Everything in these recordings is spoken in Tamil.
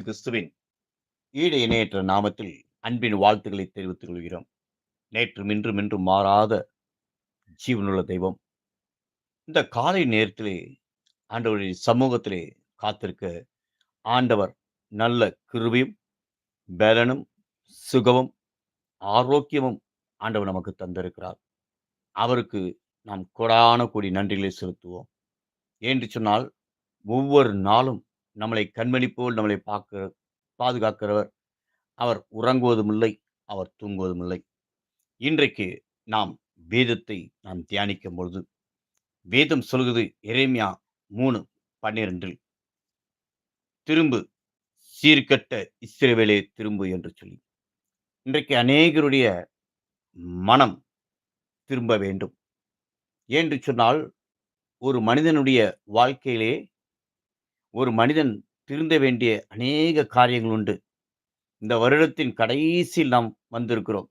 கிறிஸ்துவின் ஈடு இணையற்ற நாமத்தில் அன்பின் வாழ்த்துக்களை தெரிவித்துக் கொள்கிறோம். நேற்று இன்றும் இன்றும் மாறாத ஜீவனுள்ள தெய்வம். இந்த காலை நேரத்திலே ஆண்டவருடைய சமூகத்திலே காத்திருக்க ஆண்டவர் நல்ல கிருவியும் பலனும் சுகமும் ஆரோக்கியமும் ஆண்டவர் நமக்கு தந்திருக்கிறார். அவருக்கு நாம் கொடான கூடி நன்றிகளை செலுத்துவோம். என்று சொன்னால் ஒவ்வொரு நாளும் நம்மளை கண்மணி போல் நம்மளை பார்க்க பாதுகாக்கிறவர். அவர் உறங்குவதும் இல்லை அவர் தூங்குவதும் இல்லை இன்றைக்கு நாம் வேதத்தை நாம் தியானிக்கும் பொழுது வேதம் சொல்கிறது எரேமியா மூணு பன்னிரெண்டில் திரும்பு சீர்கட்ட இஸ்ரேவேலே திரும்பு என்று சொல்லி. இன்றைக்கு அநேகருடைய மனம் திரும்ப வேண்டும். என்று சொன்னால் ஒரு மனிதனுடைய வாழ்க்கையிலே ஒரு மனிதன் திருந்த வேண்டிய அநேக காரியங்கள் உண்டு. இந்த வருடத்தின் கடைசியில் நாம் வந்திருக்கிறோம்.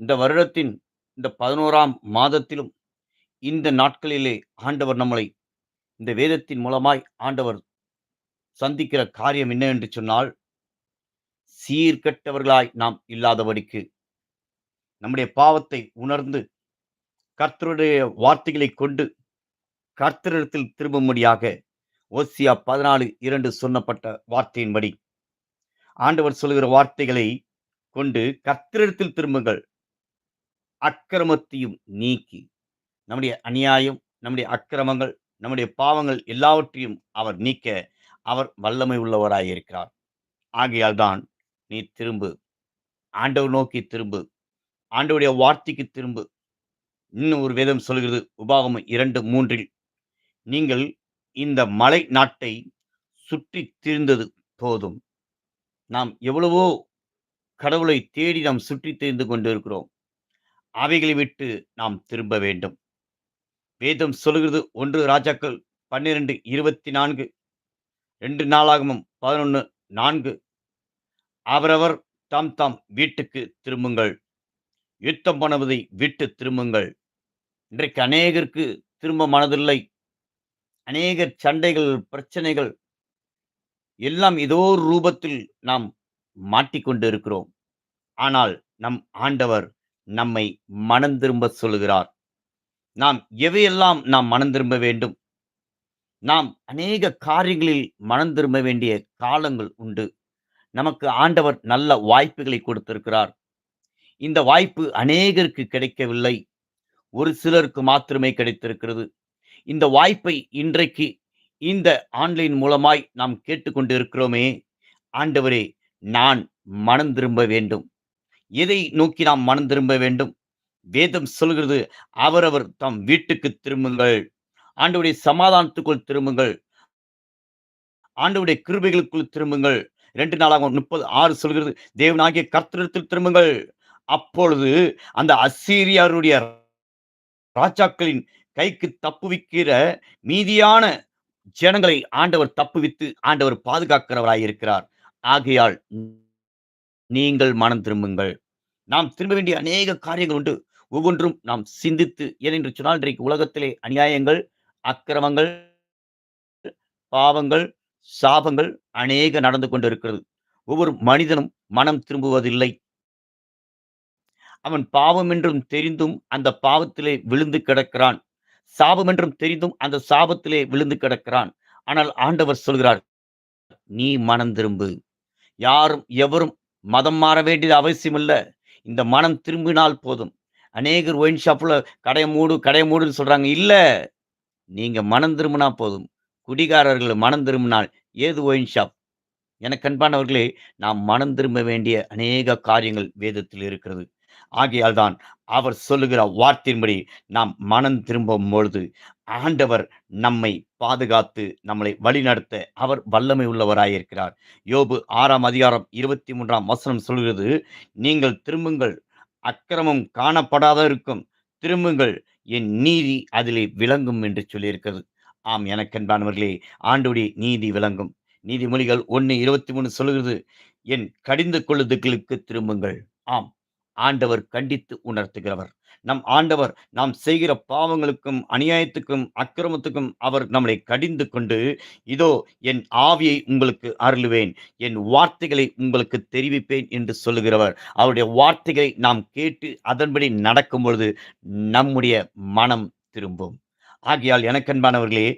இந்த வருடத்தின் இந்த பதினோராம் மாதத்திலும் இந்த நாட்களிலே ஆண்டவர் நம்மளை இந்த வேதத்தின் மூலமாய் ஆண்டவர் சந்திக்கிற காரியம் என்ன என்று சொன்னால் சீர்கெட்டவர்களாய் நாம் இல்லாதபடிக்கு நம்முடைய பாவத்தை உணர்ந்து கர்த்தருடைய வார்த்தைகளை கொண்டு கர்த்தரிடத்தில் திரும்பும்படியாக ஓசியா பதினாலு இரண்டு சொன்னப்பட்ட வார்த்தையின்படி. ஆண்டவர் சொல்கிற வார்த்தைகளை கொண்டு கர்த்தரிடத்தில் திரும்புங்கள். அக்கிரமத்தையும் நீக்கி. நம்முடைய அநியாயம் நம்முடைய அக்கிரமங்கள் நம்முடைய பாவங்கள் எல்லாவற்றையும் அவர் நீக்க அவர் வல்லமை உள்ளவராயிருக்கிறார் ஆகையால் தான் நீ திரும்பு. ஆண்டவர் நோக்கி திரும்பு. ஆண்டவருடைய வார்த்தைக்கு திரும்பு. இன்னும் ஒரு வேதம் சொல்கிறது உபாகமம் இரண்டு மூன்றில் நீங்கள் இந்த மலை நாட்டை சுற்றி திரிந்தது போதும். நாம் எவ்வளவோ கடவுளை தேடி நாம் சுற்றி தெரிந்து கொண்டிருக்கிறோம். அவைகளை விட்டு நாம் திரும்ப வேண்டும். வேதம் சொல்கிறது ஒன்று ராஜாக்கள் பன்னிரெண்டு இருபத்தி நான்கு ரெண்டு நாளாகமும் பதினொன்று நான்கு. அவரவர் தாம் தாம் வீட்டுக்கு திரும்புங்கள். யுத்தம் பண்ணுவதை விட்டு திரும்புங்கள். இன்றைக்கு அநேகருக்கு திரும்ப மனதில்லை. அநேக சண்டைகள் பிரச்சனைகள் எல்லாம் ஏதோ ரூபத்தில் நாம் மாட்டிக்கொண்டு இருக்கிறோம் ஆனால் நம் ஆண்டவர் நம்மை மனம் திரும்ப சொல்லுகிறார். நாம் எவையெல்லாம் நாம் மனம் திரும்ப வேண்டும்? நாம் அநேக காரியங்களில் மனம் திரும்ப வேண்டிய காலங்கள் உண்டு. நமக்கு ஆண்டவர் நல்ல வாய்ப்புகளை கொடுத்திருக்கிறார். இந்த வாய்ப்பு அநேகருக்கு கிடைக்கவில்லை. ஒரு சிலருக்கு மாத்திரமே கிடைத்திருக்கிறது. இந்த வாய்ப்பை இன்றைக்கு இந்த ஆன்லைன் மூலமாய் நாம் கேட்டுக்கொண்டு இருக்கிறோமே ஆண்டவரே நான் மனம் திரும்ப வேண்டும். எதை நோக்கி நாம் மனம் திரும்ப வேண்டும்? வேதம் சொல்கிறது அவரவர் தம் வீட்டுக்கு திரும்புங்கள். ஆண்டவுடைய சமாதானத்துக்குள் திரும்புங்கள். ஆண்டவுடைய கிருபைகளுக்குள் திரும்புங்கள். ரெண்டு நாளாக முப்பது ஆறு சொல்கிறது தேவனாகிய கர்த்தரிடத்தில் திரும்புங்கள். அப்பொழுது அந்த அசீரியாருடைய ராஜாக்களின் கைக்கு தப்புவிக்கிற மீதியான ஜனங்களை ஆண்டவர் தப்புவித்து ஆண்டவர் பாதுகாக்கிறவராய் இருக்கிறார் ஆகையால் நீங்கள் மனம் திரும்புங்கள். நாம் திரும்ப வேண்டிய அநேக காரியங்கள் உண்டு. ஒவ்வொன்றும் நாம் சிந்தித்து ஏனென்று சொன்னால் இன்றைக்கு உலகத்திலே அநியாயங்கள் அக்கிரமங்கள் பாவங்கள் சாபங்கள் அநேக நடந்து கொண்டிருக்கிறது. ஒவ்வொரு மனிதனும் மனம் திரும்புவதில்லை. அவன் பாவம் என்றும் தெரிந்தும் அந்த பாவத்திலே விழுந்து கிடக்கிறான். சாபம் என்றும் தெரிந்தும் அந்த சாபத்திலே விழுந்து கிடக்கிறான். ஆனால் ஆண்டவர் சொல்கிறார் நீ மனம் திரும்பு. யாரும் எவரும் மதம் மாற வேண்டியது அவசியம் இல்லை இந்த மனம் திரும்பினால் போதும். அநேகர் ஒயின் ஷாப்பில் கடை மூடு கடை மூடுன்னு சொல்கிறாங்க இல்லை நீங்கள் மனம் திரும்பினா போதும். குடிகாரர்கள் மனம் திரும்பினால் ஏது ஒயின் ஷாப் எனக்கு அன்பானவர்களே நாம் மனம் திரும்ப வேண்டிய அநேக காரியங்கள் வேதத்தில் இருக்கிறது. ஆகையால் தான் அவர் சொல்லுகிற வார்த்தையின்படி நாம் மனம் திரும்பும் பொழுது ஆண்டவர் நம்மை பாதுகாத்து நம்மளை வழிநடத்த அவர் வல்லமை உள்ளவராயிருக்கிறார். யோபு ஆறாம் அதிகாரம் இருபத்தி மூன்றாம் வசனம் சொல்கிறது நீங்கள் திரும்புங்கள் அக்கிரமம் காணப்படாத இருக்கும் திரும்புங்கள் என் நீதி அதிலே விளங்கும் என்று சொல்லியிருக்கிறது. ஆம் எனக்கென்பானவர்களே ஆண்டுடைய நீதி விளங்கும். நீதிமொழிகள் ஒன்று இருபத்தி மூணு சொல்கிறது என் கடிந்து கொள்ளுதுகளுக்கு திரும்புங்கள். ஆம் ஆண்டவர் கண்டித்து உணர்த்துகிறவர். நம் ஆண்டவர் நாம் செய்கிற பாவங்களுக்கும் அநியாயத்துக்கும் அக்கிரமத்துக்கும் அவர் நம்மளை கடிந்து கொண்டு இதோ என் ஆவியை உங்களுக்கு அருளுவேன் என் வார்த்தைகளை உங்களுக்கு தெரிவிப்பேன் என்று சொல்லுகிறவர். அவருடைய வார்த்தைகளை நாம் கேட்டு அதன்படி நடக்கும் பொழுது நம்முடைய மனம் திரும்பும். ஆகையால் எனக்கன்பானவர்களே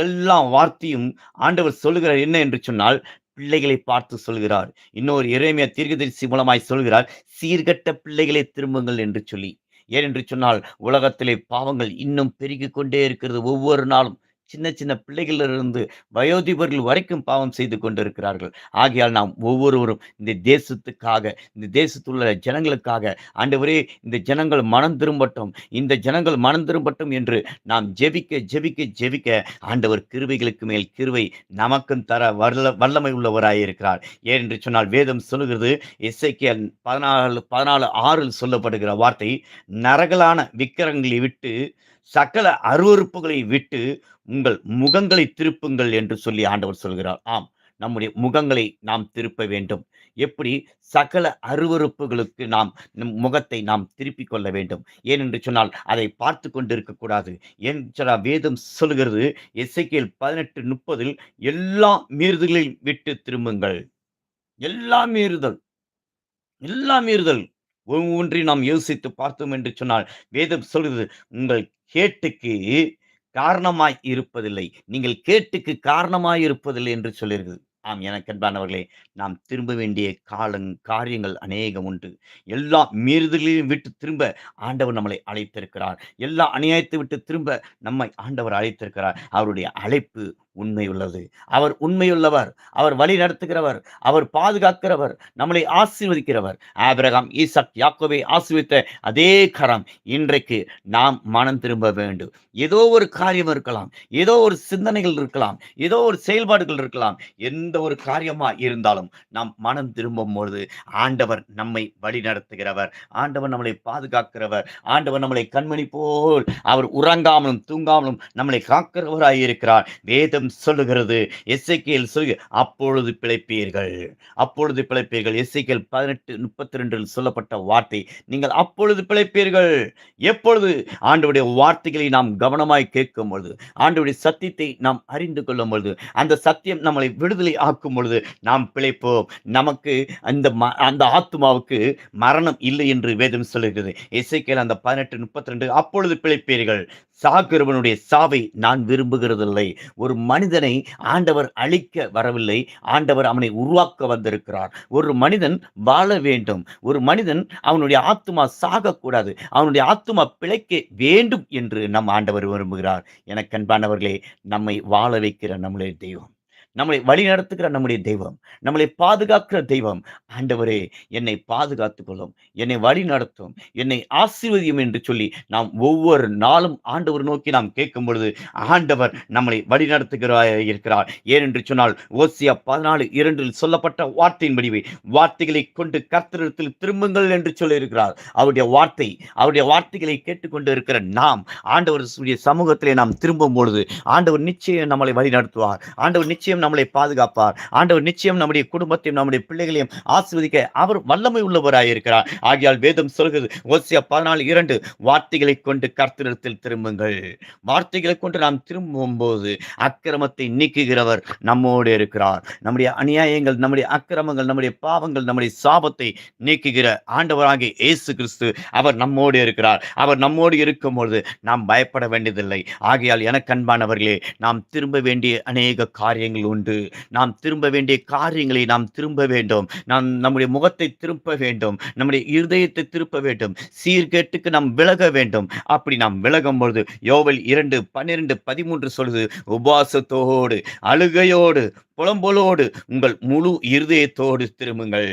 எல்லா வார்த்தையும் ஆண்டவர் சொல்லுகிறார் என்ன என்று சொன்னால் பிள்ளைகளை பார்த்து சொல்கிறார். இன்னொரு இறைமைய தீர்க்கதரிசி மூலமாய் சொல்கிறார் சீர்கட்ட பிள்ளைகளை திரும்புங்கள் என்று சொல்லி. ஏனென்று சொன்னால் உலகத்திலே பாவங்கள் இன்னும் பெருகிக் கொண்டே இருக்கிறது ஒவ்வொரு நாளும். சின்ன சின்ன பிள்ளைகளிலிருந்து வயோதிபர்கள் வரைக்கும் பாவம் செய்து கொண்டிருக்கிறார்கள். ஆகையால் நாம் ஒவ்வொருவரும் இந்த தேசத்துக்காக இந்த தேசத்துள்ள ஜனங்களுக்காக ஆண்டவரே இந்த ஜனங்கள் மனம் திரும்பட்டும் இந்த ஜனங்கள் மனம் திரும்பட்டும் என்று நாம் ஜெபிக்க ஜெபிக்க ஜெபிக்க ஆண்டவர் கிருவைகளுக்கு மேல் கிருவை நமக்கும் தர வல்ல வல்லமை உள்ளவராயிருக்கிறார். ஏனென்று சொன்னால் வேதம் சொல்லுகிறது எஸ்ஐக்கியல் பதினாலு பதினாலு ஆறில் சொல்லப்படுகிற வார்த்தை நரகலான விக்கிரங்களை விட்டு சகல அருவருப்புகளை விட்டு உங்கள் முகங்களை திருப்புங்கள் என்று சொல்லி ஆண்டவர் சொல்கிறார். ஆம் நம்முடைய முகங்களை நாம் திருப்ப வேண்டும். எப்படி? சகல அருவருப்புகளுக்கு நாம் நம் முகத்தை நாம் திருப்பிக் கொள்ள வேண்டும். ஏனென்று சொன்னால் அதை பார்த்து கொண்டிருக்கக்கூடாது. ஏன் சொன்னால் வேதம் சொல்கிறது எஸ்ஐக்கியல் பதினெட்டு முப்பதில் எல்லா மீறுதலில் விட்டு திரும்புங்கள். எல்லா மீறுதல் எல்லா மீறுதல். ஒவ்வொன்றை நாம் யோசித்து பார்த்தோம் என்று சொன்னால் வேதம் சொல்கிறது உங்கள் கேட்டுக்கு காரணமாய் இருப்பதில்லை. நீங்கள் கேட்டுக்கு காரணமாய் இருப்பதில்லை என்று சொல்லியிருக்குது ஆம் எனக்கு அன்பானவர்களே நாம் திரும்ப வேண்டிய காலங் காரியங்கள் அநேகம் உண்டு. எல்லா மீறுதலையும் விட்டு திரும்ப ஆண்டவர் நம்மளை அழைத்திருக்கிறார். எல்லா அநியாயத்தை விட்டு திரும்ப நம்மை ஆண்டவர் அழைத்திருக்கிறார். அவருடைய அழைப்பு உண்மை உள்ளது அவர் உண்மையுள்ளவர். அவர் வழி நடத்துகிறவர். அவர் பாதுகாக்கிறவர். நம்மளை ஆசீர்வதிக்கிறவர். ஆபிரகாம் ஈசக் யாக்கோவை ஆசீர்வித்த அதே கரம் இன்றைக்கு நாம் மனம் திரும்ப வேண்டும். ஏதோ ஒரு காரியம் இருக்கலாம். ஏதோ ஒரு சிந்தனைகள் இருக்கலாம். ஏதோ ஒரு செயல்பாடுகள் இருக்கலாம். எந்த ஒரு காரியமா இருந்தாலும் நாம் மனம் திரும்பும் பொழுது ஆண்டவர் நம்மை வழி நடத்துகிறவர். ஆண்டவர் நம்மளை பாதுகாக்கிறவர். ஆண்டவர் நம்மளை கண்மணி போல் அவர் உறங்காமலும் தூங்காமலும் நம்மளை காக்கிறவராய் இருக்கிறார் வேதம் சொல்லுகிறது. எஸ்ஐக்கியல் சொல்லு அப்பொழுது பிழைப்பீர்கள். அப்பொழுது பிழைப்பீர்கள். எஸ்ஐக்கியல் பதினெட்டு முப்பத்தி ரெண்டில் சொல்லப்பட்ட வார்த்தை நீங்கள் அப்பொழுது பிழைப்பீர்கள். எப்பொழுது? ஆண்டுடைய வார்த்தைகளை நாம் கவனமாய் கேட்கும் பொழுது ஆண்டுடைய சத்தியத்தை நாம் அறிந்து கொள்ளும் பொழுது அந்த சத்தியம் நம்மளை விடுதலை ஆக்கும் பொழுது நாம் பிழைப்போம். நமக்கு அந்த ம- அந்த ஆத்மாவுக்கு மரணம் இல்லை என்று வேதம் சொல்லுகிறது. எஸ்ஐக்கியல் அந்த பதினெட்டு முப்பத்தி ரெண்டு அப்பொழுது பிழைப்பீர்கள். சாகிறவனுடைய சாவை நான் விரும்புகிறதில்லை. ஒரு மனிதனை ஆண்டவர் அழிக்க வரவில்லை. ஆண்டவர் அவனை உருவாக்க வந்திருக்கிறார். ஒரு மனிதன் வாழ வேண்டும். ஒரு மனிதன் அவனுடைய ஆத்துமா சாகக்கூடாது. அவனுடைய ஆத்துமா பிழைக்க வேண்டும் என்று நம் ஆண்டவர் விரும்புகிறார். எனக்கு அன்பானவர்களே நம்மை வாழ வைக்கிற நம்முடைய தெய்வம். நம்மளை வழி நடத்துகிற நம்முடைய தெய்வம் நம்மளை பாதுகாக்கிற தெய்வம். ஆண்டவரே என்னை பாதுகாத்துக் கொள்ளும் என்னை வழி நடத்தும் என்னை ஆசீர்வதியும் என்று சொல்லி நாம் ஒவ்வொரு நாளும் ஆண்டவர் நோக்கி நாம் கேட்கும் பொழுது ஆண்டவர் நம்மளை வழி நடத்துகிறார் இருக்கிறார். ஏனென்று சொன்னால் ஓசியா பதினாலு இரண்டில் சொல்லப்பட்ட வார்த்தையின் வடிவை வார்த்தைகளை கொண்டு கர்த்தரிடத்தில் திரும்புங்கள் என்று சொல்லியிருக்கிறார். அவருடைய வார்த்தை அவருடைய வார்த்தைகளை கேட்டுக்கொண்டு இருக்கிற நாம் ஆண்டவர் சமூகத்திலே நாம் திரும்பும் பொழுது ஆண்டவர் நிச்சயம் நம்மளை வழி நடத்துவார் ஆண்டவர் நிச்சயம் நம்மளை பாதுகாப்பார். ஆண்டவர் நிச்சயம் நம்முடைய குடும்பத்தையும் நம்முடைய பிள்ளைகளையும் ஆசிர்வதிக்க அவர் வல்லமை உள்ளவராயிருக்கிறார். ஆகியால் வேதம் சொல்கிறது ஓசியா பதினாலு இரண்டு வார்த்தைகளை கொண்டு கர்த்தரிடத்தில் திரும்புங்கள். வார்த்தைகளை கொண்டு நாம் திரும்பும் போது அக்கிரமத்தை நீக்குகிறவர் நம்மோடு இருக்கிறார். நம்முடைய அநியாயங்கள் நம்முடைய அக்கிரமங்கள் நம்முடைய பாவங்கள் நம்முடைய சாபத்தை நீக்குகிற ஆண்டவராகிய இயேசு கிறிஸ்து அவர் நம்மோடு இருக்கிறார். அவர் நம்மோடு இருக்கும் பொழுது நாம் பயப்பட வேண்டியதில்லை. ஆகையால் எனக்கு அன்பானவர்களே நாம் திரும்ப வேண்டிய அநேக காரியங்கள் உண்டு. நாம் திரும்ப வேண்டிய காரியங்களை நாம் திரும்ப வேண்டும். நாம் நம்முடைய முகத்தை திருப்ப வேண்டும். நம்முடைய இருதயத்தை திருப்ப வேண்டும். சீர்கேட்டுக்கு நாம் விலக வேண்டும். அப்படி நாம் விலகும் பொழுது யோவல் இரண்டு பன்னிரண்டு பதிமூன்று சொல்லுது. உபாசத்தோடு அழுகையோடு புலம்பொலோடு உங்கள் முழு இருதயத்தோடு திரும்புங்கள்.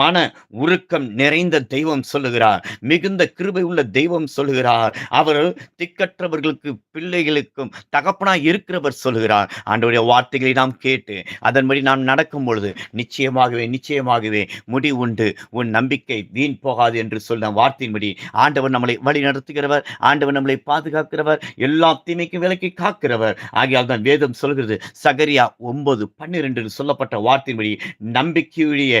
மன உருக்கம் நிறைந்த தெய்வம் சொல்லுகிறார். மிகுந்த கிருபை உள்ள தெய்வம் சொல்லுகிறார். அவர் திக்கற்றவர்களுக்கு பிள்ளைகளுக்கும் தகப்பனாய் இருக்கிறவர் சொல்லுகிறார். ஆண்டவருடைய வார்த்தைகளை நாம் கேட்டு அதன்படி நாம் நடக்கும் பொழுது நிச்சயமாகவே நிச்சயமாகவே முடி உண்டு. உன் நம்பிக்கை வீண் போகாது என்று சொன்ன வார்த்தையின்படி ஆண்டவர் நம்மளை வழி நடத்துகிறவர் ஆண்டவர் நம்மளை பாதுகாக்கிறவர் எல்லா தீமைக்கும் விலக்கி காக்கிறவர். ஆகையால் தான் வேதம் சொல்கிறது சகரியா ஒன்பது பன்னிரெண்டு சொல்லப்பட்ட வார்த்தையின்படி நம்பிக்கையுடைய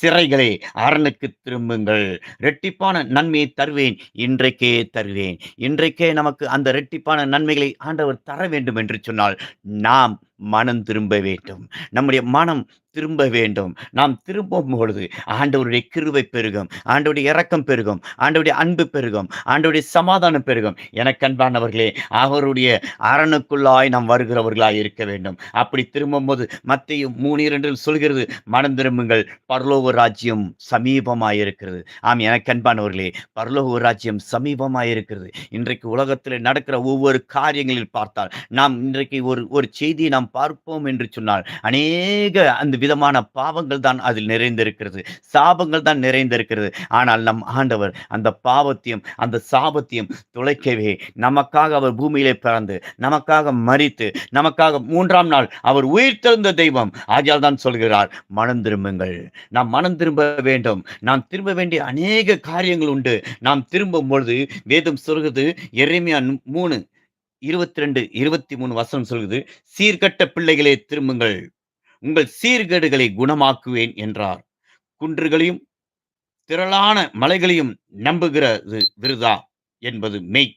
சிறைகளே அரணுக்கு திரும்புங்கள். ரெட்டிப்பான நன்மையை தருவேன் இன்றைக்கே தருவேன். இன்றைக்கே நமக்கு அந்த ரெட்டிப்பான நன்மைகளை ஆண்டவர் தர வேண்டும் என்று சொன்னால் நாம் மனம் திரும்ப வேண்டும். நம்முடைய மனம் திரும்ப வேண்டும். நாம் திரும்பும் பொழுது ஆண்டவருடைய கிருவை பெருகும் ஆண்டவருடைய இரக்கம் பெருகும் ஆண்டவருடைய அன்பு பெருகும் ஆண்டவருடைய சமாதானம் பெருகும். எனக்கு அன்பானவர்களே அவருடைய அரணுக்குள்ளாய் நாம் வருகிறவர்களாய் இருக்க வேண்டும். அப்படி திரும்பும்போது மத்திய மூணு இரண்டில் சொல்கிறது மனம் திரும்புங்கள் பரலோக ராஜ்யம் சமீபமாயிருக்கிறது. ஆம் எனக்கு அன்பானவர்களே பரலோக ராஜ்யம் சமீபமாயிருக்கிறது. இன்றைக்கு உலகத்தில் நடக்கிற ஒவ்வொரு காரியங்களில் பார்த்தால் நாம் இன்றைக்கு ஒரு ஒரு செய்தியை நாம் பார்ப்போம் என்று சொன்னால் அநேக அந்த விதமான பாவங்கள் தான் அதில் நிறைந்திருக்கிறது. சாபங்கள் தான் நிறைந்திருக்கிறது. ஆனால் நம் ஆண்டவர் அந்த பாவத்தையும் அந்த சாபத்தையும் துளைக்கவே நமக்காக அவர் பூமியிலே பிறந்து நமக்காக மறித்து நமக்காக மூன்றாம் நாள் அவர் உயிர்த்தெழுந்த தெய்வம் ஆகியால் தான் சொல்கிறார் மனம் திரும்புங்கள். நாம் மனம் திரும்ப வேண்டும். நாம் திரும்ப வேண்டிய அநேக காரியங்கள் உண்டு. நாம் திரும்பும் பொழுது வேதம் சொல்கிறது எரேமியா மூணு இருபத்தி ரெண்டு இருபத்தி மூணு வசனம் சொல்கிறது சீர்கட்ட பிள்ளைகளே திரும்புங்கள். உங்கள் சீர்கேடுகளை குணமாக்குவேன் என்றார். குன்றுகளையும் திரளான மலைகளையும் நம்புகிறது விருதா என்பது மெய்.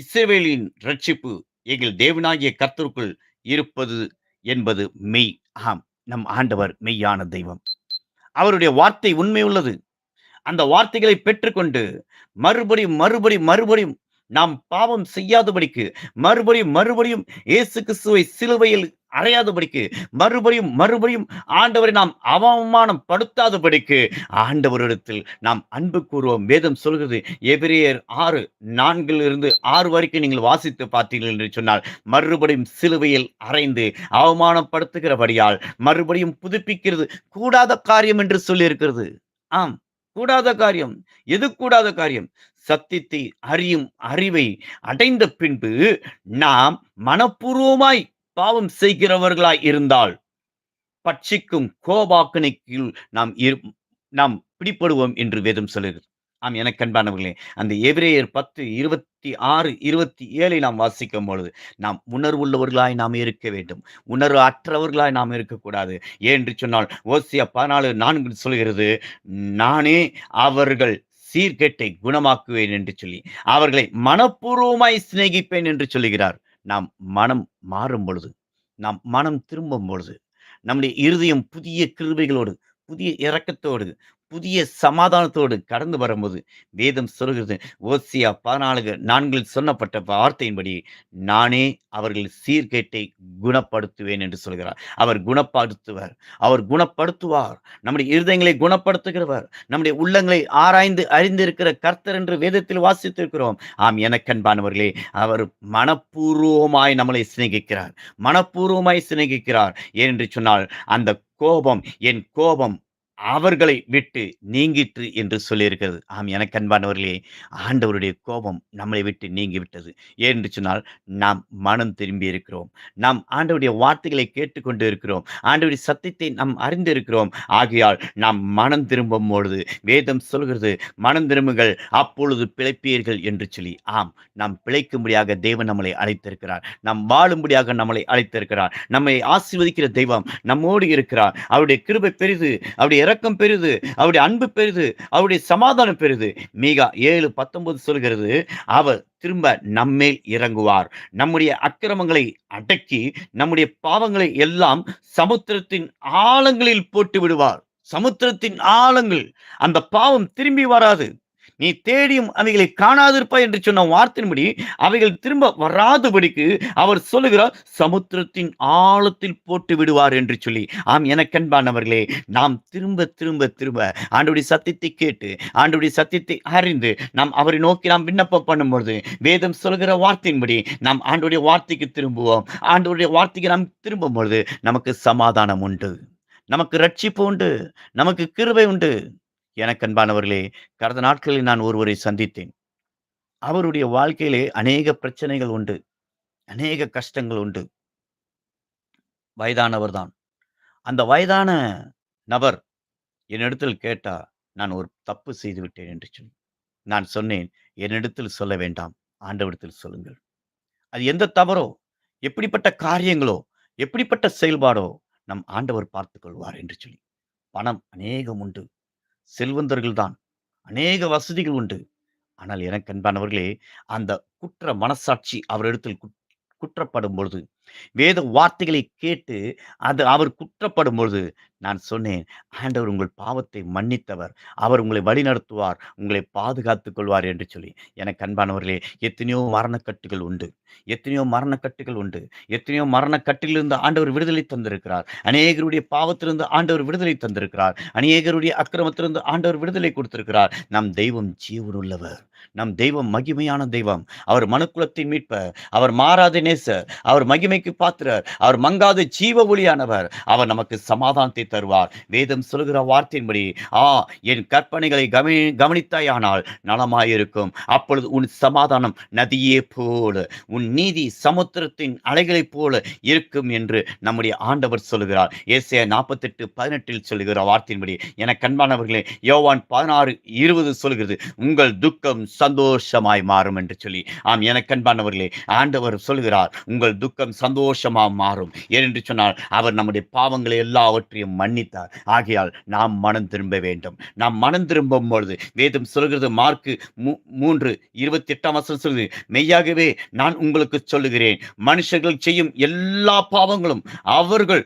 இஸ்ரவேலின் ரட்சிப்பு எங்கள் தேவனாகிய கத்தருக்குள் இருப்பது என்பது மெய். ஆம் நம் ஆண்டவர் மெய்யான தெய்வம். அவருடைய வார்த்தை உண்மை உள்ளது. அந்த வார்த்தைகளை பெற்றுக்கொண்டு மறுபடியும் மறுபடி மறுபடியும் நாம் பாவம் செய்யாதபடிக்கு மறுபடியும் மறுபடியும் இயேசு கிறிஸ்துவை சிலுவையில் அறையாதபடிக்கு மறுபடியும் மறுபடியும் ஆண்டவரை நாம் அவமானம் படுத்தாதபடிக்கு ஆண்டவரிடத்தில் நாம் அன்பு கூறுவோம். வேதம் சொல்கிறது எபிரியர் ஆறு நான்கில் இருந்து ஆறு வரைக்கும் நீங்கள் வாசித்து பார்த்தீர்கள் என்று சொன்னால் மறுபடியும் சிலுவையில் அறைந்து அவமானப்படுத்துகிறபடியால் மறுபடியும் புதுப்பிக்கிறது கூடாத காரியம் என்று சொல்லியிருக்கிறது. ஆம். கூடாத காரியம்? எது கூடாத காரியம்? சத்தியத்தை அறியும் அறிவை அடைந்த பின்பு நாம் மனப்பூர்வமாய் பாவம் செய்கிறவர்களாய் இருந்தால் பட்சிக்கும் கோபாக்கணைக்குள் நாம் இரு- நாம் பிடிப்படுவோம் என்று வேதம் சொல்லுகிறது. ஆம் எனக்கு அன்பானவர்களே அந்த எபிரேயர் பத்து இருபத்தி ஆறு இருபத்தி ஏழை நாம் வாசிக்கும் பொழுது நாம் உணர்வுள்ளவர்களாய் நாம் இருக்க வேண்டும். உணர்வு அற்றவர்களாய் நாம் இருக்கக்கூடாது. ஏன் என்று சொன்னால் ஓசியா பதினாலு நான்கு சொல்கிறது நானே அவர்கள் சீர்கேட்டை குணமாக்குவேன் என்று சொல்லி அவர்களை மனப்பூர்வமாய் சிநேகிப்பேன் என்று சொல்லுகிறார். நாம் மனம் மாறும் பொழுது நாம் மனம் திரும்பும் பொழுது நம்முடைய இருதயம் புதிய கிருபைகளோடு புதிய இறக்கத்தோடு புதிய சமாதானத்தோடு கடந்து வரும்போது வேதம் சொல்கிறது ஓசியா பதினாலு நான்கில் சொன்னப்பட்ட வார்த்தையின்படி நானே அவர்கள் சீர்கேட்டை குணப்படுத்துவேன் என்று சொல்கிறார். அவர் குணப்படுத்துவர். அவர் குணப்படுத்துவார். நம்முடைய இருதயங்களை குணப்படுத்துகிறவர். நம்முடைய உள்ளங்களை ஆராய்ந்து அறிந்திருக்கிற கர்த்தர் என்று வேதத்தில் வாசித்திருக்கிறோம். ஆம் எனக்கன்பானவர்களே அவர் மனப்பூர்வமாய் நம்மளை சிநேகிக்கிறார். மனப்பூர்வமாய் சிநேகிக்கிறார். ஏனென்று சொன்னால் அந்த கோபம் என் கோபம் அவர்களை விட்டு நீங்கிற்று என்று சொல்லியிருக்கிறது. ஆம் எனக்கு அன்பானவர்களே ஆண்டவருடைய கோபம் நம்மளை விட்டு நீங்கிவிட்டது. ஏன் சொன்னால் நாம் மனம் திரும்பி இருக்கிறோம். நாம் ஆண்டவருடைய வார்த்தைகளை கேட்டுக்கொண்டு இருக்கிறோம். ஆண்டவருடைய சத்தியத்தை நாம் அறிந்திருக்கிறோம். ஆகையால் நாம் மனம் திரும்பும் பொழுது வேதம் சொல்கிறது மனம் திரும்புங்கள் அப்பொழுது பிழைப்பீர்கள் என்று சொல்லி. ஆம் நாம் பிழைக்கும்படியாக தேவன் நம்மளை அழைத்திருக்கிறார். நாம் வாழும்படியாக நம்மளை அழைத்திருக்கிறார். நம்மை ஆசீர்வதிக்கிற தெய்வம் நம்மோடு இருக்கிறார். அவருடைய கிருபை பெரிது. அவருடைய இரக்கம் பெரிது அவருடைய அன்பு பெரிது அவருடைய சமாதானம் பெரிது. மீகா ஏழு பத்தொன்பது சொல்கிறது அவர் திரும்ப நம்மேல் இறங்குவார். நம்முடைய அக்கிரமங்களை அடக்கி நம்முடைய பாவங்களை எல்லாம் சமுத்திரத்தின் ஆழங்களில் போட்டு விடுவார். சமுத்திரத்தின் ஆழங்கள் அந்த பாவம் திரும்பி வராது. நீ தேடியும் அவைகளை காணாதிருப்பாய் என்று சொன்ன வார்த்தையின்படி அவைகள் திரும்ப வராதபடிக்கு அவர் சொல்லுகிறார் சமுத்திரத்தின் ஆழத்தில் போட்டு விடுவார் என்று சொல்லி. ஆம் எனக்கன்பானவர்களே நாம் திரும்ப திரும்ப திரும்ப ஆண்டுடைய சத்தியத்தை கேட்டு ஆண்டுடைய சத்தியத்தை அறிந்து நாம் அவரை நோக்கி நாம் விண்ணப்பம் பண்ணும்பொழுது வேதம் சொல்கிற வார்த்தையின்படி நாம் ஆண்டுடைய வார்த்தைக்கு திரும்புவோம். ஆண்டுடைய வார்த்தைக்கு நாம் திரும்பும் பொழுது நமக்கு சமாதானம் உண்டு நமக்கு ரட்சிப்பு உண்டு நமக்கு கிருபை உண்டு. எனக்கு அன்பானவர்களே கடந்த நாட்களில் நான் ஒருவரை சந்தித்தேன். அவருடைய வாழ்க்கையிலே அநேக பிரச்சனைகள் உண்டு. அநேக கஷ்டங்கள் உண்டு. வயதானவர் தான். அந்த வயதான நபர் என்னிடத்தில் கேட்டா நான் ஒரு தப்பு செய்து விட்டேன் என்று சொல்லி நான் சொன்னேன் என்னிடத்தில் சொல்ல வேண்டாம். ஆண்டவரிடத்தில் சொல்லுங்கள். அது எந்த தவறோ எப்படிப்பட்ட காரியங்களோ எப்படிப்பட்ட செயல்பாடோ நம் ஆண்டவர் பார்த்து கொள்வார் என்று சொல்லி. பணம் அநேகம் உண்டு. செல்வந்தர்கள் தான் அநேக வசதிகள் உண்டு. ஆனால் எனக்கு அன்பானவர்களே அந்த குற்ற மனசாட்சி அவரிடத்தில் குட்- குற்றப்படும் பொழுது வேத வார்த்தைகளை கேட்டு அது அவர் குற்றப்படும் பொழுது நான் சொன்னேன் ஆண்டவர் உங்கள் பாவத்தை மன்னித்தவர். அவர் உங்களை வழிநடத்துவார். உங்களை பாதுகாத்துக் கொள்வார் என்று சொல்லி. எனக்கு அன்பானவர்களே எத்தனையோ மரணக்கட்டுகள் உண்டு. எத்தனையோ மரணக்கட்டுகள் உண்டு. எத்தனையோ மரணக்கட்டிலிருந்து ஆண்டவர் விடுதலை தந்திருக்கிறார். அநேகருடைய பாவத்திலிருந்து ஆண்டவர் விடுதலை தந்திருக்கிறார். அநேகருடைய அக்கிரமத்திலிருந்து ஆண்டவர் விடுதலை கொடுத்திருக்கிறார். நம் தெய்வம் ஜீவனுள்ளவர் நம் தெய்வம் மகிமையான தெய்வம். அவர் மனுக்குலத்தை மீட்பர். அவர் மாறாத நேசர். அவர் மகிமைக்கு பாத்திரர். அவர் மங்காத ஜீவ ஒளியானவர். அவர் நமக்கு சமாதானத்தை தருவார். வேதம் சொல்கிற வார்த்தையின்படி ஆ என் கற்பனைகளை கவனி கவனித்தாயானால் நலமாயிருக்கும். அப்பொழுது உன் சமாதானம் நதியே போல உன் நீதி சமுத்திரத்தின் அலைகளைப் போல இருக்கும் என்று நம்முடைய ஆண்டவர் சொல்லுகிறார். ஏசிய நாற்பத்தெட்டு பதினெட்டில் சொல்லுகிற வார்த்தையின்படி என கண்பானவர்களே யோவான் பதினாறு இருபது சொல்கிறது உங்கள் துக்கம் சந்தோஷமாய் மாறும் என்று சொல்லி. ஆம் என கண்பானவர்களே ஆண்டவர் சொல்கிறார் உங்கள் துக்கம் சந்தோஷமாக மாறும். ஏனென்று சொன்னால் அவர் நம்முடைய பாவங்களை எல்லாவற்றையும் மன்னித்தார். ஆகையால் நாம் மனம் திரும்ப வேண்டும். நாம் மனம் திரும்பும் பொழுது வேதம் சொல்கிறது மார்க்கு மூன்று இருபத்தி எட்டாம் வசனம் சொல்கிறது மெய்யாகவே நான் உங்களுக்கு சொல்லுகிறேன் மனுஷர்கள் செய்யும் எல்லா பாவங்களும் அவர்கள்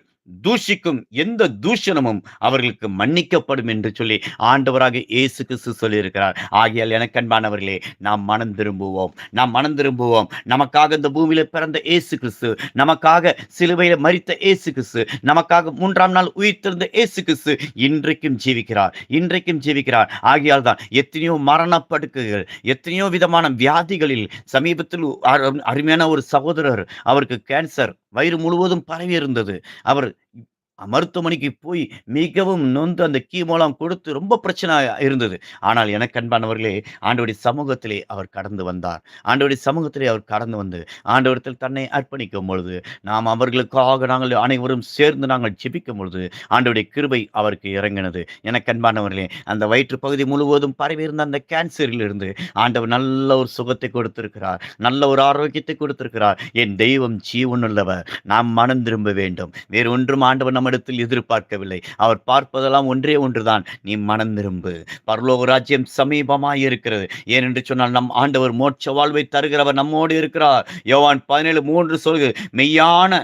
தூஷிக்கும் எந்த தூஷணமும் அவர்களுக்கு மன்னிக்கப்படும் என்று சொல்லி ஆண்டவராக இயேசு கிறிஸ்து சொல்லியிருக்கிறார். ஆகியால் எனக்கன்பானவர்களே நாம் மனம் திரும்புவோம். நாம் மனம் திரும்புவோம். நமக்காக இந்த பூமியில பிறந்த இயேசு கிறிஸ்து நமக்காக சிலுவையில மறித்த இயேசு கிறிஸ்து நமக்காக மூன்றாம் நாள் உயிர்த்திருந்த இயேசு கிறிஸ்து இன்றைக்கும் ஜீவிக்கிறார். இன்றைக்கும் ஜீவிக்கிறார். ஆகியால் தான் எத்தனையோ மரணப்படுக்கைகள் எத்தனையோ விதமான வியாதிகளில் சமீபத்தில் அரு- அருமையான ஒரு சகோதரர் அவருக்கு கேன்சர் வயிறு முழுவதும் பரவி இருந்தது. அவர் you மருத்துவமனைக்கு போய் மிகவும் நொந்து அந்த கீமோலாம் கொடுத்து ரொம்ப பிரச்சனை இருந்தது. ஆனால் எனக்கு அன்பானவர்களே ஆண்டவருடைய சமூகத்திலே அவர் கடந்து வந்தார். ஆண்டவருடைய சமூகத்திலே அவர் கடந்து வந்து ஆண்டவரத்தில் தன்னை அர்ப்பணிக்கும் பொழுது நாம் அவர்களுக்காக நாங்கள் அனைவரும் சேர்ந்து நாங்கள் ஜெபிக்கும் பொழுது ஆண்டவருடைய கிருபை அவருக்கு இறங்கினது. எனக்கு அன்பானவர்களே அந்த வயிற்று பகுதி முழுவதும் பரவி இருந்த அந்த கேன்சரில் இருந்து ஆண்டவர் நல்ல ஒரு சுகத்தை கொடுத்திருக்கிறார் நல்ல ஒரு ஆரோக்கியத்தை கொடுத்திருக்கிறார். என் தெய்வம் ஜீவனுள்ளவர் நாம் மனம் திரும்ப வேண்டும். வேறு ஒன்றும் ஆண்டவர் நம்ம நம்மிடத்தில் எதிர்பார்க்கவில்லை. அவர் பார்ப்பதெல்லாம் ஒன்றே ஒன்றுதான். நீ மனம் திரும்பு. பரலோக ராஜ்யம் சமீபமாய் இருக்கிறது. ஏனென்று சொன்னால் நம் ஆண்டவர் மோட்ச வாழ்வை தருகிறவர் நம்மோடு இருக்கிறார். யோவான் பதினேழு மூன்று சொல்கு மெய்யான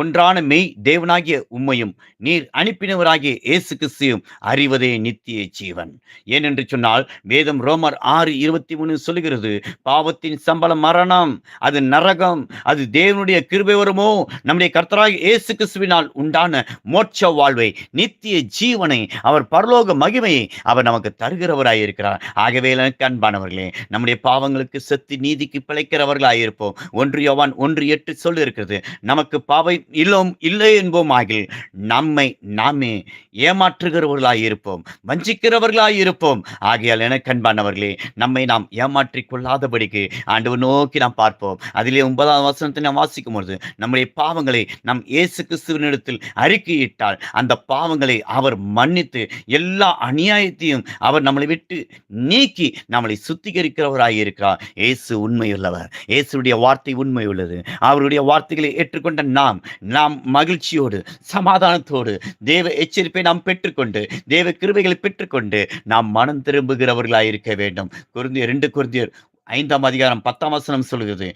ஒன்றான மெய் தேவனாகிய உம்மையும் நீர் அனுப்பினவராகிய இயேசு கிறிஸ்துவையும் அறிவதே நித்திய ஜீவன். ஏனென்று சொன்னால் வேதம் ரோமர் ஆறு இருபத்தி மூணு சொல்கிறது பாவத்தின் சம்பளம் மரணம் அது நரகம் அது தேவனுடைய கிருபை வருமோ? நம்முடைய கர்த்தராக இயேசு கிறிஸ்துவினால் உண்டான மோட்ச வாழ்வை நித்திய ஜீவனை அவர் பரலோக மகிமையை அவர் நமக்கு தருகிறவராய் இருக்கிறார் ஆகவே எனக்கு அன்பானவர்களே நம்முடைய பாவங்களுக்கு செத்து நீதிக்கு பிழைக்கிறவர்களாயிருப்போம். ஒன்று யோவான் ஒன்று எட்டு சொல்லி இருக்கிறது நமக்கு பாவை இல்லோம் இல்லை என்போம் ஆகில் நம்மை நாமே ஏமாற்றுகிறவர்களாயிருப்போம் வஞ்சிக்கிறவர்களாயிருப்போம். ஆகையால் எனக்கு அன்பானவர்களே நம்மை நாம் ஏமாற்றிக் கொள்ளாதபடிக்கு ஆண்டவர் நோக்கி நாம் பார்ப்போம். அதிலே ஒன்பதாம் வசனத்தை நாம் வாசிக்கும் பொழுது நம்முடைய பாவங்களை நம் இயேசு கிறிஸ்துவனிடத்தில் அறிக்கையிட்டால் அந்த பாவங்களை அவர் மன்னித்து எல்லா அநியாயத்தையும் அவர் நம்மளை விட்டு நீக்கி நம்மளை சுத்திகரிக்கிறவராக இருக்கிறார். இயேசு உண்மையுள்ளவர். இயேசுடைய வார்த்தை உண்மை உள்ளது அவருடைய வார்த்தைகளை ஏற்றுக்கொண்ட நாம் நாம் மகிழ்ச்சியோடு சமாதானத்தோடு தேவ எச்சரிப்பை நாம் பெற்றுக்கொண்டு தேவ கிருபைகளை பெற்றுக்கொண்டு நாம் மனம் திரும்புகிறவர்களாக இருக்க வேண்டும். குருந்தியர் ரெண்டு குருந்தியர் ஐந்தாம் அதிகாரம் பத்தாம் வசனம் சொல்கிறது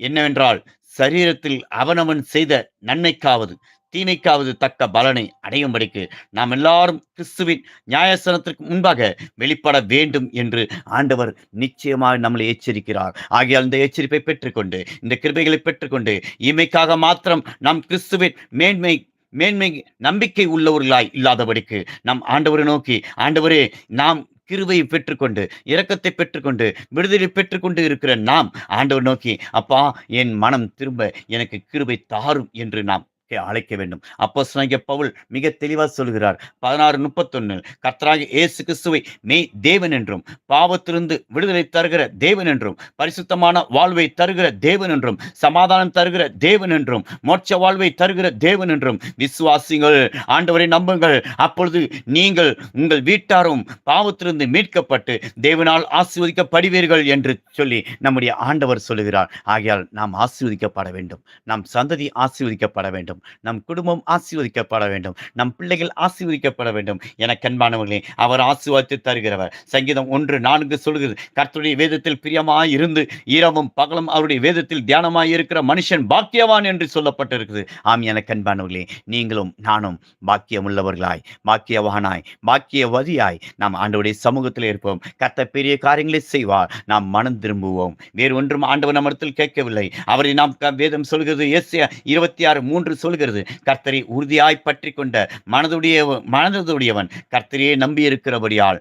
என்னவென்றால் சரீரத்தில் அவனவன் செய்த நன்மைக்காவது தீமைக்காவது தக்க பலனை அடையும்படிக்கு நாம் எல்லாரும் கிறிஸ்துவின் நியாயசனத்திற்கு முன்பாக வெளிப்பட வேண்டும் என்று ஆண்டவர் நிச்சயமாக நம்மளை எச்சரிக்கிறார். ஆகியால் இந்த எச்சரிப்பை பெற்றுக்கொண்டு இந்த கிருபைகளை பெற்றுக்கொண்டு இமைக்காக மாத்திரம் நாம் கிறிஸ்துவின் மேன்மை மேன்மை நம்பிக்கை உள்ளவர்களாய் இல்லாதபடிக்கு நம் ஆண்டவரை நோக்கி ஆண்டவரே நாம் கிருவையை பெற்றுக்கொண்டு இரக்கத்தை பெற்றுக்கொண்டு விடுதலை பெற்றுக்கொண்டு இருக்கிற நாம் ஆண்டவர் நோக்கி அப்பா என் மனம் திரும்ப எனக்கு கிருவை தாரும் என்று நாம் அழைக்க வேண்டும். அப்போ பவுல் மிக தெளிவாக சொல்கிறார். பதினாறு முப்பத்தொன்னு. கர்த்தராக இயேசு கிறிஸ்துவை மெய் தேவன் என்றும் பாவத்திலிருந்து விடுதலை தருகிற தேவன் என்றும் பரிசுத்தமான வாழ்வை தருகிற தேவன் என்றும் சமாதானம் தருகிற தேவன் என்றும் மோட்ச வாழ்வை தருகிற தேவன் என்றும் விசுவாசிங்கள் ஆண்டவரை நம்புங்கள். அப்பொழுது நீங்கள் உங்கள் வீட்டாரும் பாவத்திலிருந்து மீட்கப்பட்டு தேவனால் ஆசீர்வதிக்கப்படுவீர்கள் என்று சொல்லி நம்முடைய ஆண்டவர் சொல்லுகிறார். ஆகையால் நாம் ஆசீர்வதிக்கப்பட வேண்டும். நாம் சந்ததி ஆசீர்வதிக்கப்பட வேண்டும். வேண்டும். நம் குடும்பம் ஆசீர்வதிக்கப்பட வேண்டும். நம் பிள்ளைகள் ஆசீர்வதிக்கப்பட வேண்டும். என கண்பானவர்களே அவர் ஆசீர்வாதத்தை தருகிறவர். சங்கீதம் ஒன்று நான்கு சொல்கிறது கர்த்தருடைய வேதத்தில் பிரியமாய் இருந்து இரவும் பகலும் அவருடைய வேதத்தில் தியானமாய் இருக்கிற மனுஷன் பாக்கியவான் என்று சொல்லப்பட்டிருக்குது ஆம் என கண்பானவர்களே நீங்களும் நானும் பாக்கியம் உள்ளவர்களாய் பாக்கியவானாய் பாக்கியவதியாய் நாம் ஆண்டவருடைய சமூகத்தில் இருப்போம். கர்த்த பெரிய காரியங்களை செய்வார். நாம் மனம் திரும்புவோம். வேறு ஒன்றும் ஆண்டவர் நம்மிடத்தில் கேட்கவில்லை. அவரை நாம் வேதம் சொல்கிறது எஸ்ஏ இருபத்தி ஆறு மூன்று சொல்கிறது கர்த்தரை உறுதியாய் பற்றி கொண்ட மனதுடைய மனதுடையவன் கர்த்தரையே நம்பியிருக்கிறபடியால்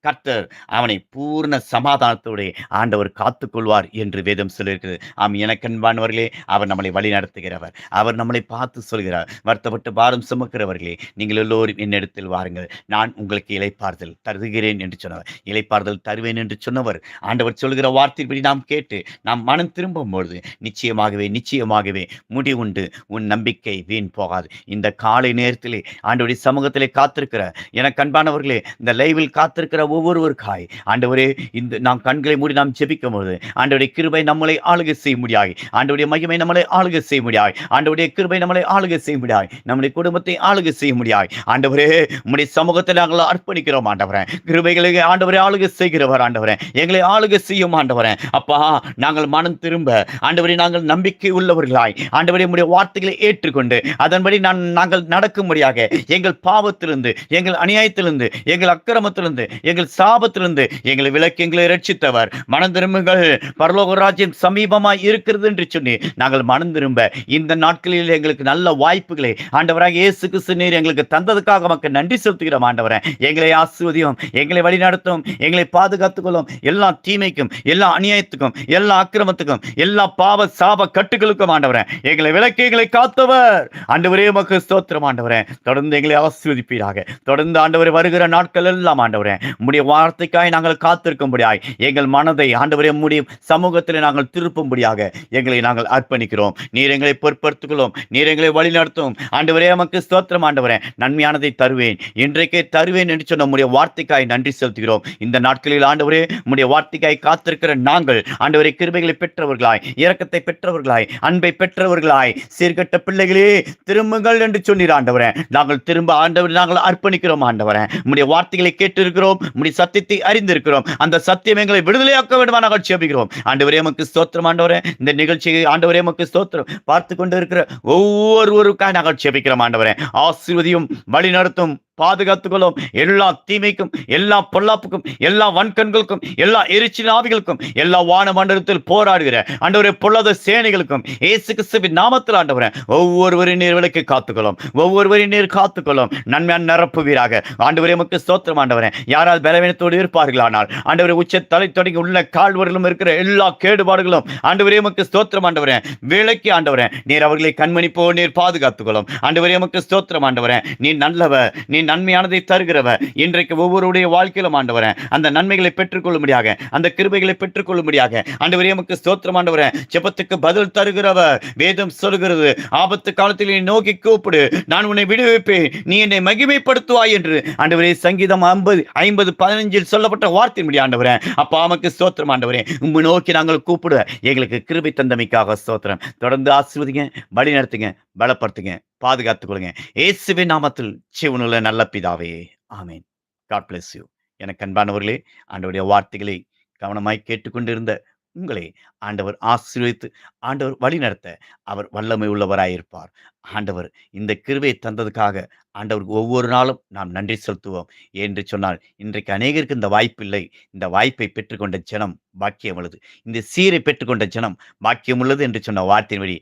கர்த்தர் அவனை பூர்ண சமாதானத்தோടെ ஆண்டவர் காத்துக்கொள்வார் என்று வேதம் சொல்லியிருக்கிறது. ஆம் எனக்கன்பானவர்களே அவர் நம்மளை வழி நடத்துகிறவர். அவர் நம்மளை பார்த்து சொல்கிறார். வருத்தப்பட்டு பாரம் சுமக்கிறவர்களே நீங்கள் எல்லோரும் என்னிடத்தில் வாருங்கள். நான் உங்களுக்கு இலைப்பாறுதல் தருகிறேன் என்று சொன்னவர். இலைப்பாறுதல் தருவேன் என்று சொன்னவர் ஆண்டவர் சொல்கிற வார்த்தைப்படி நாம் கேட்டு நாம் மனம் திரும்பும் பொழுது நிச்சயமாகவே நிச்சயமாகவே முடிவுண்டு. உன் நம்பிக்கை வீண் போகாது. இந்த காலை நேரத்திலே ஆண்டவருடைய சமூகத்திலே காத்திருக்கிற எனக்கு அன்பானவர்களே இந்த லைவில் காத்திருக்கிற ஒவ்வொருவருக்காய் ஆண்டவரே இந்த நாம் கண்களை மூடி நாம் ஜெபிக்கும் போது ஆண்டவருடைய கிருபை நம்மளை ஆளுகை செய்ய முடியாது ஆண்டவருடைய மகிமை நம்மளை ஆளுகை செய்ய முடியாது ஆண்டவருடைய கிருபை நம்மளை ஆளுகை செய்ய முடியாது நம்முடைய குடும்பத்தை ஆளுகை செய்ய முடியாது ஆண்டவரே உம்முடைய சமூகத்தை நாங்கள் அர்ப்பணிக்கிறோம் ஆண்டவரே. கிருபைகளை ஆண்டவரை ஆளுகை செய்கிறவர் ஆண்டவரே. எங்களை ஆளுகை செய்யும் ஆண்டவரே. அப்பா நாங்கள் மனம் திரும்ப ஆண்டவரை நாங்கள் நம்பிக்கை உள்ளவர்களாய் ஆண்டவரை நம்முடைய வார்த்தைகளை கொண்டு அதன்படி நான் நாங்கள் நடக்கும்படியாக எங்கள் பாவத்திலிருந்து எங்கள் அநியாயத்திலிருந்து எங்கள் அக்கிரமத்திலிருந்து எங்கள் சாபத்திலிருந்து எங்களை விலக்கி எங்களை ரட்சித்தவர் மனம் திரும்புங்கள். பரலோக ராஜ்யம் சமீபமாய் இருக்கிறது என்று சொல்லி நாங்கள் மனம் திரும்ப இந்த நாட்களில் எங்களுக்கு நல்ல வாய்ப்புகளை ஆண்டவராக இயேசு கிறிஸ்து நீர் எங்களுக்கு தந்ததுக்காக மக்கள் நன்றி செலுத்துகிறோம் ஆண்டவரை. எங்களை ஆசிர்வதியும் எங்களை வழிநடத்தும் எங்களை பாதுகாத்துக் கொள்ளும் எல்லா தீமைக்கும் எல்லா அநியாயத்துக்கும் எல்லா அக்கிரமத்துக்கும் எல்லா பாவ சாப கட்டுகளுக்கும் ஆண்டவரை. எங்களை விலக்கி எங்களை காத்தவர். ஆண்டவர். ஆண்டவரே மக்கு ஸ்தோத்திரம் ஆண்டவரே. தொடர்ந்து எங்களை ஆசீர்வதிப்பீராக. தொடர்ந்து ஆண்டவரை வருகிற நாட்கள் எல்லாம் ஆண்டவரே. உம்முடைய வார்த்தைக்காய் நாங்கள் காத்திருக்கும்படியாய். எங்கள் மனதை ஆண்டவரே உம்முடைய சமூகத்தில் நாங்கள் திருப்பும்படியாக எங்களை நாங்கள் அர்ப்பணிக்கிறோம். நீர் எங்களை பொறுப்படுத்திக்கொள்ளும் நீர் எங்களை வழிநடத்தும். ஆண்டவரே நமக்கு ஸ்தோத்திரம் ஆண்டவரே. நன்மையானதை தருவேன். இன்றைக்கே தருவேன் என்று சொன்ன உம்முடைய வார்த்தைக்காய் நன்றி செலுத்துகிறோம். இந்த நாட்களில் ஆண்டவரே உம்முடைய வார்த்தைக்காய் காத்திருக்கிற நாங்கள் ஆண்டவரை கிருபைகளை பெற்றவர்களாய் இரக்கத்தை பெற்றவர்களாய் அன்பை பெற்றவர்களாய் சீர்கட்ட பிள்ளை பிள்ளைகளே திரும்புங்கள் என்று சொன்னீர் ஆண்டவரே. நாங்கள் திரும்ப ஆண்டவர் நாங்கள் அர்ப்பணிக்கிறோம் ஆண்டவரே. உம்முடைய வார்த்தைகளை கேட்டிருக்கிறோம் உம்முடைய சத்தியத்தை அறிந்திருக்கிறோம். அந்த சத்தியம் எங்களை விடுதலையாக்க வேண்டுமா நாங்கள் செபிக்கிறோம் ஆண்டவரே நமக்கு ஸ்தோத்திரம் ஆண்டவரே. இந்த நிகழ்ச்சியை ஆண்டவரே நமக்கு ஸ்தோத்திரம். பார்த்து கொண்டு இருக்கிற ஒவ்வொருவருக்காக நாங்கள் செபிக்கிறோம் ஆண்டவரே. ஆசிர்வதியும் வழி நடத்தும் பாதுகாத்துக்கொள்ளும். எல்லா தீமைக்கும் எல்லா பொல்லாப்புக்கும் எல்லா வன்கண்களுக்கும் எல்லா எரிச்சல் ஆவிகளுக்கும் எல்லா வான மண்டலத்தில் போராடுகிற அண்டவரை பொல்லாத சேனைகளுக்கும் இயேசு கிறிஸ்துவின் நாமத்தில் ஆண்டவரை ஒவ்வொருவரின் நீர் விலைக்கு காத்துக்கொள்ளும். ஒவ்வொருவரின் நீர் காத்துக்கொள்ளும். நன்மையான நிரப்புவீராக. ஆண்டவரே நமக்கு ஸ்தோத்திரம் ஆண்டவரே. யாரால் பலவீனத்தோடு இருப்பார்களானால் ஆண்டவரே உச்ச தலை தொடங்கி உள்ள கால்வரிலும் இருக்கிற எல்லா கேடுபாடுகளும் ஆண்டவரே நமக்கு ஸ்தோத்திரம் ஆண்டவரே. விலைக்கு ஆண்டவரே நீர் அவர்களை கண்மணிப்போ நீர் பாதுகாத்துக்கொள்ளும். ஆண்டவரே நமக்கு ஸ்தோத்திரம் ஆண்டவரே. நீ நல்லவர் நீ நன்மையானதை தருகிறவர் இன்றைக்கு ஒவ்வொருடைய வாழ்க்கையிலும் ஆண்டவரே அந்த நன்மைகளை பெற்றுக்கொள்ளும்படியாக அந்த கிருபைகளை பெற்றுக்கொள்ளும்படியாக ஆண்டவரே நமக்கு ஸ்தோத்திரம் ஆண்டவரே ஜெபத்துக்கு பதில் தருகிறவர் வேதம் சொல்கிறது ஆபத்து காலத்தில் நோக்கி கூப்பிடு நான் உன்னை விடுவிப்பேன் நீ என்னை மகிமைப்படுத்துவாய் என்று. ஆண்டவரே சங்கீதம் ஐம்பது ஐம்பது பதினஞ்சில் சொல்லப்பட்ட வார்த்தையின்படி ஆண்டவரே அப்பா நமக்கு ஸ்தோத்திரம் ஆண்டவரே உம்மை நோக்கி நாங்கள் கூப்பிடுவ எங்களுக்கு கிருபை தந்தமைக்காக ஸ்தோத்திரம். தொடர்ந்து ஆசிர்வதிங்க வழி நடத்துங்க பலப்படுத்துங்க. பாதுகாத்துக் கொள்ளுங்க இயேசுவின் நாமத்தில் சிவனுள்ள நல்ல பிதாவே ஆமேன். காட் பிளஸ் யூ எனக்கு அன்பானவர்களே ஆண்டவருடைய வார்த்தைகளை கவனமாய் கேட்டுக்கொண்டிருந்த உங்களை ஆண்டவர் ஆசீர்வித்து ஆண்டவர் வழிநடத்த அவர் வல்லமை உள்ளவராயிருப்பார். ஆண்டவர் இந்த கிருவை தந்ததுக்காக ஆண்டவருக்கு ஒவ்வொரு நாளும் நாம் நன்றி செலுத்துவோம். என்று சொன்னால் இன்றைக்கு அநேகருக்கு இந்த வாய்ப்பில்லை இந்த வாய்ப்பை பெற்றுக்கொண்ட ஜனம் பாக்கியம் உள்ளது. இந்த சீரை பெற்றுக்கொண்ட ஜனம் பாக்கியம் உள்ளது என்று சொன்ன வார்த்தையின் வழி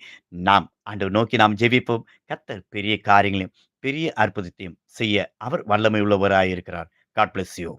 நாம் ஆண்டவர் நோக்கி நாம் ஜெபிப்போம். கத்தர் பெரிய காரியங்களையும் பெரிய அற்புதத்தையும் செய்ய அவர் வல்லமை உள்ளவராயிருக்கிறார். God bless you